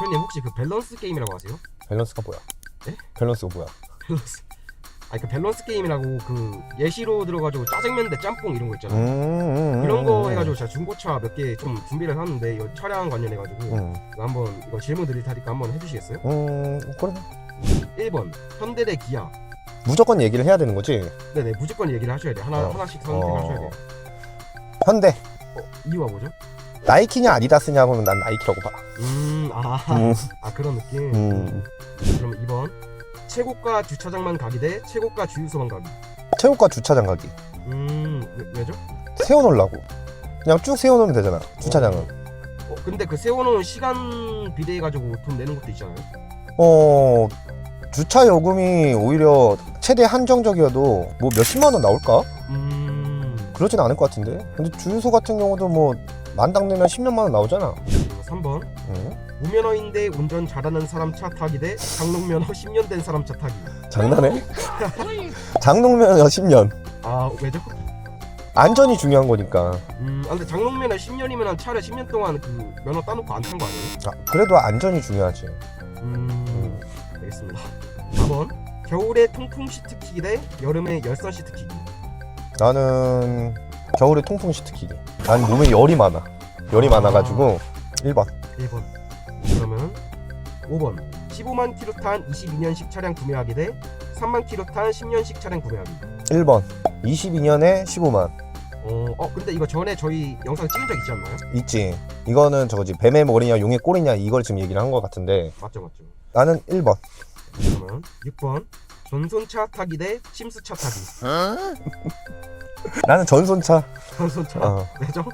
대표님 혹시 그 밸런스 게임이라고 아세요? 밸런스가 뭐야? 네? 밸런스가 뭐야? 밸런스 아니 그 밸런스 게임이라고 그 예시로 들어가지고 짜장면 대 짬뽕 이런 거 있잖아요 음, 음, 이런 거 음, 해가지고 제가 중고차 몇 개 좀 준비를 해놨는데 이거 차량 관련해가지고 음, 이거 한번 이거 질문 드릴 테니까 한번 해주시겠어요? 음, 그래. 1번 현대 대 기아 무조건 얘기를 해야 되는 거지. 네네 무조건 얘기를 하셔야 돼요 하나, 어. 하나씩 선택하셔야 돼요 현대. 어, 이유가 뭐죠? 나이키냐 아디다스냐 하면 난 나이키라고 봐. 음, 아, 음. 아 그런 느낌. 음. 그럼 2번 최고가 주차장만 가기 대 최고가 주유소만 가기. 체육과 주차장 가기. 음, 왜, 왜죠? 세워놓으려고. 그냥 쭉 세워놓으면 되잖아. 주차장은. 어, 근데 그 세워놓은 시간 비례해 가지고 돈 내는 것도 있잖아요. 어, 주차 요금이 오히려 최대 한정적이어도 뭐 몇십만 원 나올까? 음, 그러진 않을 것 같은데. 근데 주유소 같은 경우도 뭐 만당 내면 10몇만 원 나오잖아. 그리고 3번 응? 무면허인데 운전 잘하는 사람 차 타기 대 장롱면허 10년 된 사람 차 타기. 장난해? 장롱면허 10년. 아, 왜죠? 안전이 중요한 거니까. 음, 아, 근데 장롱면허 10년이면 차를 10년 동안 그 면허 따놓고 안 탄 거 아니에요? 아, 그래도 안전이 중요하지. 음, 알겠습니다. 4번 겨울에 통풍 시트 키기 대 여름에 열선 시트 키기. 나는 겨울에 통풍 시트 키기. 난 몸에 열이 많아. 열이 아. 많아가지고 1번. 1번. 그러면 5번. 15만 킬로 탄 22년식 차량 구매하기 대 3만 킬로 탄 10년식 차량 구매하기. 1번. 22년에 15만. 어, 어 근데 이거 전에 저희 영상 찍은 적 있지 않나요? 있지. 이거는 저거지. 뱀의 머리냐 용의 꼬리냐 이걸 지금 얘기를 한 것 같은데 맞죠, 맞죠. 나는 1번. 그러면 6번. 전손차 타기 대 침수차 타기. 나는 전손차. 전손차. 어. 왜죠?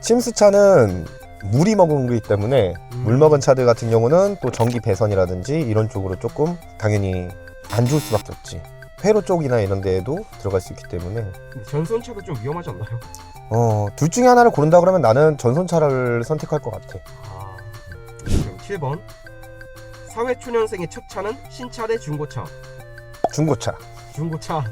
침수차는 물이 먹은 거기 때문에 음. 물 먹은 차들 같은 경우는 또 전기 배선이라든지 이런 쪽으로 조금 당연히 안 좋을 수밖에 없지. 회로 쪽이나 이런 데에도 들어갈 수 있기 때문에 근데 전손차도 좀 위험하지 않나요? 어, 둘 중에 하나를 고른다 그러면 나는 전손차를 선택할 것 같아. 아. 그럼 7번. 사회초년생의 첫 차는 신차 대 중고차. 중고차. 중고차.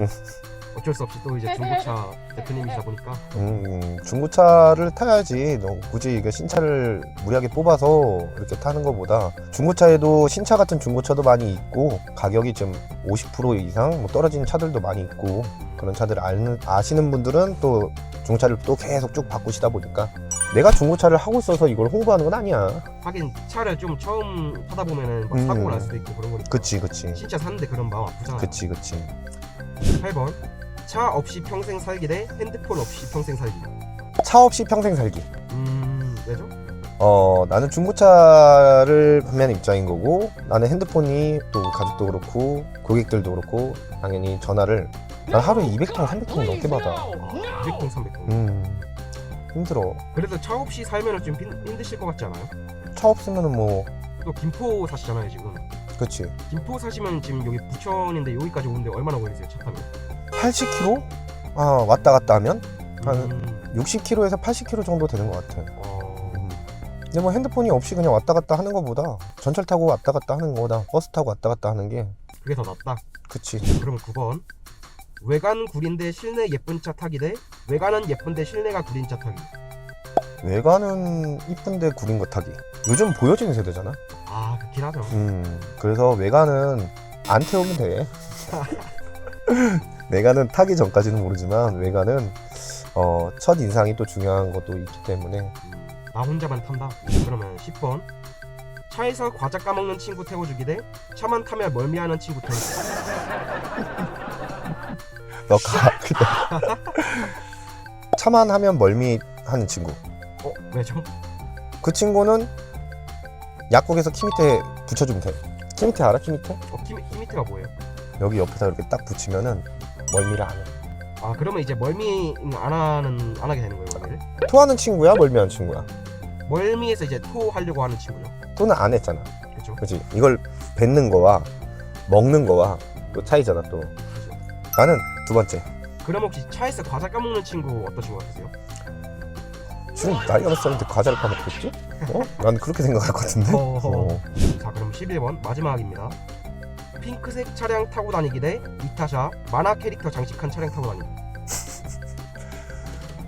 응. 어쩔 수 없이 또 이제 중고차 대표님이시다 보니까 음, 중고차를 타야지. 너 굳이 이게 신차를 무리하게 뽑아서 이렇게 타는 것보다 중고차에도 신차 같은 중고차도 많이 있고 가격이 좀50% 이상 뭐 떨어진 차들도 많이 있고 그런 차들을 아는, 아시는 분들은 또 중고차를 또 계속 쭉 바꾸시다 보니까 내가 중고차를 하고 있어서 이걸 홍보하는 건 아니야. 하긴 차를 좀 처음 타다 보면은 막 음. 사고가 날 수도 있고 그런 거니까 그치, 그치. 진짜 샀는데 그런 마음 아프잖아 그치, 그치. 8번 차 없이 평생 살기 대 핸드폰 없이 평생 살기 차 없이 평생 살기. 음 왜죠? 어, 나는 중고차를 판매하는 입장인 거고, 나는 핸드폰이 또 가족도 그렇고, 고객들도 그렇고, 당연히 전화를, 난 하루에 200통, 300통 넘게 받아. 아, 200통 300통 음, 힘들어. 그래도 차 없이 살면은 좀 힘, 힘드실 것 같지 않아요? 차 없으면은 뭐, 또 김포 사시잖아요 지금 그치. 김포 사시면 지금 여기 부천인데 여기까지 오는데 얼마나 걸리세요 차 타면? 80km? 아, 왔다 갔다 하면? 한 음, 60km에서 80km 정도 되는 것 같아. 어, 음. 근데 뭐 핸드폰이 없이 그냥 왔다 갔다 하는 것보다, 전철 타고 왔다 갔다 하는 거보다, 버스 타고 왔다 갔다 하는 게, 그게 더 낫다 그치. 그러면 9번 외관 구린데 실내 예쁜 차 타기 대 외관은 예쁜데 실내가 구린 차 타기 외관은 이쁜데 구린 거 타기. 요즘 보여지는 세대잖아. 아 그긴 하죠 음, 그래서 외관은 안 태우면 돼. 내가는 타기 전까지는 모르지만 외관은 어, 첫 인상이 또 중요한 것도 있기 때문에 음, 나 혼자만 탄다 그러면 10번 차에서 과자 까먹는 친구 태워주기 대 차만 타면 멀미하는 친구 태워주기 너가 차만 하면 멀미하는 친구. 어 왜죠? 그 친구는 약국에서 키 밑에 붙여주면 돼. 키 밑에 알아? 키 밑에? 어 키, 키 밑에가 뭐예요? 여기 옆에다 이렇게 딱 붙이면은 멀미를 안 해. 아 그러면 이제 멀미 안 하는 안 하게 되는 거예요 멀미를? 토하는 친구야? 멀미하는 친구야? 멀미에서 이제 토하려고 하는 친구죠 토는 안 했잖아. 그렇죠? 그렇지 이걸 뱉는 거와 먹는 거와 또 차이잖아 또. 나는 두 번째 그럼 혹시 차에서 과자 까먹는 친구 어떠신 것 같으세요? 지금 나이가 몇 살인데 과자를 까먹겠지? 어? 난 그렇게 생각할 것 같은데 어허. 어. 자 그럼 11번 마지막입니다 핑크색 차량 타고 다니기 대 이타샤 만화 캐릭터 장식한 차량 타고 다니기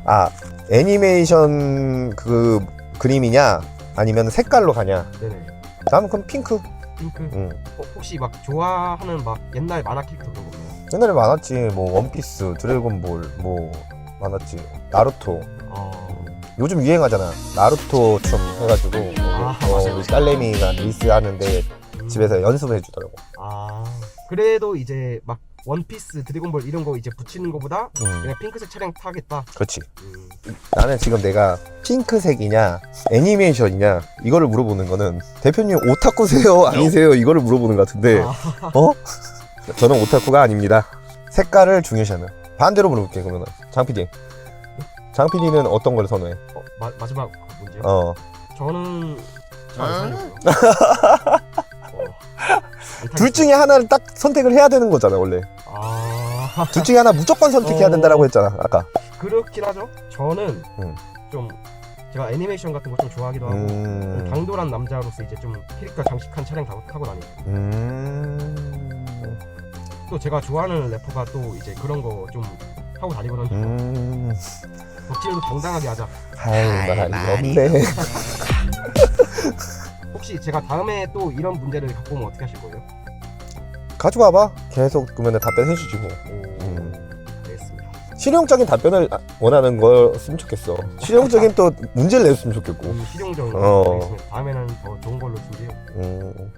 아 애니메이션 그 그림이냐 아니면 색깔로 가냐 네네 다음은 그럼 핑크. 핑크. 음. 어, 혹시 막 좋아하는 막 옛날 만화 캐릭터 그런 거 없나요? 옛날에 많았지. 뭐 원피스, 드래곤볼, 뭐 많았지. 나루토. 어, 요즘 유행하잖아. 나루토 춤 해가지고 아, 어, 맞아요. 우리 딸내미가 리스 하는데 음. 집에서 연습을 해주더라고. 아 그래도 이제 막 원피스, 드래곤볼 이런 거 이제 붙이는 거보다 음, 그냥 핑크색 차량 타겠다. 그렇지. 음. 나는 지금 내가 핑크색이냐 애니메이션이냐 이거를 물어보는 거는 대표님 오타쿠세요 아니세요 이거를 물어보는 것 같은데 아, 어? 저는 오타쿠가 아닙니다. 색깔을 중요시하는 반대로 물어볼게 그러면 장 PD. 장 PD는 어떤 걸 선호해? 어, 마, 마지막 문제요. 어 저는 잘안 살려고요. 어, 둘 중에 하나를 딱 선택을 해야 되는 거잖아 원래. 아 둘 중에 하나 무조건 선택해야 어. 된다라고 했잖아 아까. 그렇긴 하죠. 저는 음. 좀 제가 애니메이션 같은 거 좀 좋아하기도 하고 음. 당돌한 남자로서 이제 좀 캐릭터 장식한 차량 타- 타고 다니고 음. 또 제가 좋아하는 래퍼가 또 이제 그런 거좀 타고 다니거든요. 음. 덕질도 당당하게 하자. 할 말이 없네. 혹시 제가 다음에 또 이런 문제를 갖고 오면 어떻게 하실 거예요? 가져와봐. 계속 그러면 답변 해주지 뭐. 오, 음. 알겠습니다. 실용적인 답변을 아- 원하는 거였으면 좋겠어. 실용적인 또 문제를 냈으면 좋겠고. 음, 실용적인 어. 알겠습니다. 다음에는 더 좋은 걸로 준비해요. 음.